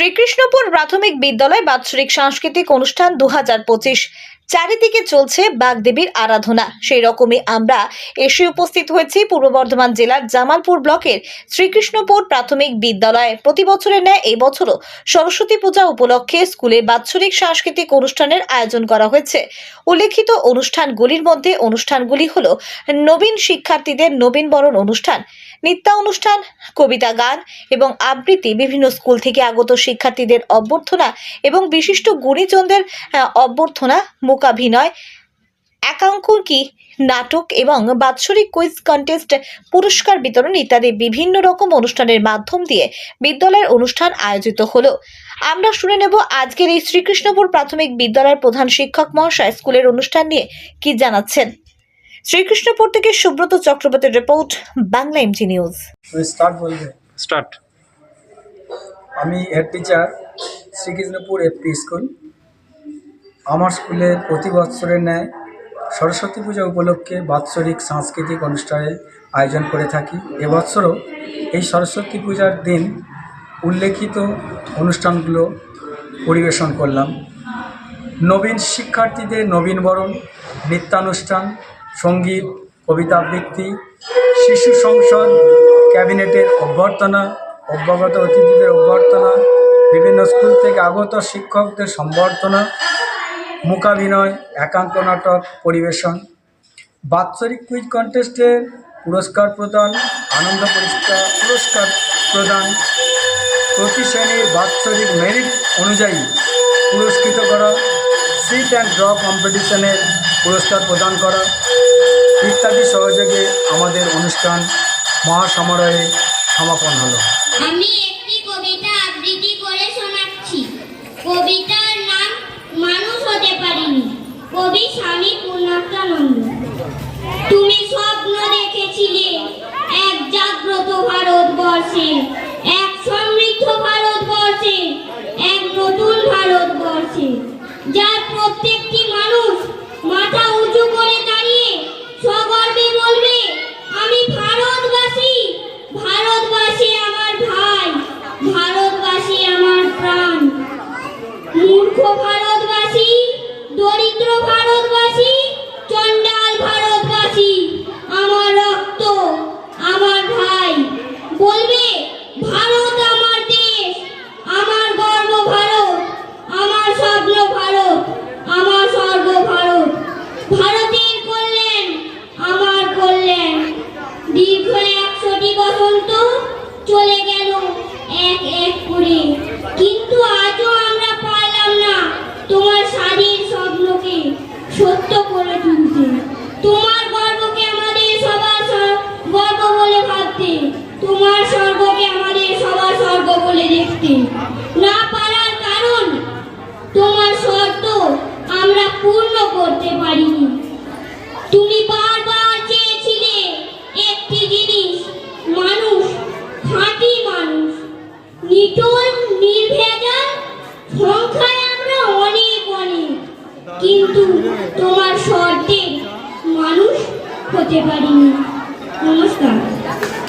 শ্রীকৃষ্ণপুর প্রাথমিক বিদ্যালয় বাৎসরিক সাংস্কৃতিক অনুষ্ঠান দু হাজার পঁচিশ। চারিদিকে চলছে বাগদেবীর আরাধনা। সেই রকমই আমরা এসে উপস্থিত হয়েছি পূর্ব বর্ধমান জেলার জামালপুর ব্লকের শ্রীকৃষ্ণপুর প্রাথমিক বিদ্যালয়ে। প্রতি বছরের ন্যায় এই বছরও সরস্বতী পূজা উপলক্ষে স্কুলে বাৎসরিক সাংস্কৃতিক অনুষ্ঠানের আয়োজন করা হয়েছে। উল্লেখিত অনুষ্ঠানগুলির মধ্যে অনুষ্ঠানগুলি হল নবীন শিক্ষার্থীদের নবীন বরণ অনুষ্ঠান, নৃত্য অনুষ্ঠান, কবিতা গান এবং আবৃত্তি বিভিন্ন স্কুল থেকে আগত শিক্ষার্থীদের অভ্যর্থনা এবং বিশিষ্ট গুণীজনদের অভ্যর্থনা মূকাভিনয় একাঙ্কি নাটক এবং বাৎসরিক কুইজ কন্টেস্ট পুরস্কার বিতরণ ইত্যাদি বিভিন্ন রকম অনুষ্ঠানের মাধ্যম দিয়ে বিদ্যালয়ের অনুষ্ঠান আয়োজিত হলো। আমরা শুনে নেব আজকের এই শ্রীকৃষ্ণপুর প্রাথমিক বিদ্যালয়ের প্রধান শিক্ষক মহাশয় স্কুলের অনুষ্ঠান নিয়ে কি জানাচ্ছেন। শ্রীকৃষ্ণপুর থেকে সুব্রত চক্রবর্তীর report Bangla MG news start আমি head teacher Srikrishnapur FP school আমার স্কুলে প্রতি বৎসরের ন্যায় সরস্বতী পূজা উপলক্ষে বাৎসরিক সাংস্কৃতিক অনুষ্ঠানের আয়োজন করে থাকি। এবছরও এই সরস্বতী পূজার দিন উল্লেখিত অনুষ্ঠানগুলো পরিবেশন করলাম। নবীন শিক্ষার্থীদের নবীনবরণ নৃত্যানুষ্ঠান, সংগীত, কবিতা আবৃত্তি, শিশু সংসদ, ক্যাবিনেটের অভ্যর্থনা, অভ্যাগত অতিথিদের অভ্যর্থনা, বিভিন্ন স্কুল থেকে আগত শিক্ষকদের সম্বর্ধনা মূকাভিনয় একাঙ্ক নাটক, পরিবেশন। বাৎসরিক কুইজ কন্টেস্টের পুরস্কার প্রদান, আনন্দ পুরস্কার পুরস্কার প্রদান। প্রতি শ্রেণির বাৎসরিক মেরিট অনুযায়ী পুরস্কৃত করা সিট অ্যান্ড ড্র কম্পিটিশনের পুরস্কার প্রদান করা ইত্যাদি সহযোগে আমাদের অনুষ্ঠান মহাসমারোহে সমাপন হলো। আমি একটি কবিতা আবৃত্তি করে শোনাচ্ছি। কবিতার স্বামী পূর্ণাত্মানন্দ। তুমি স্বপ্ন দেখেছিলে এক জাগ্রত ভারতবর্ষে, এক সমৃদ্ধ ভারতবর্ষে, এক নতুন ভারতবর্ষে, যার বসন্ত চলে গেল এক এক করে। কিন্তু আজও ポテパリになした。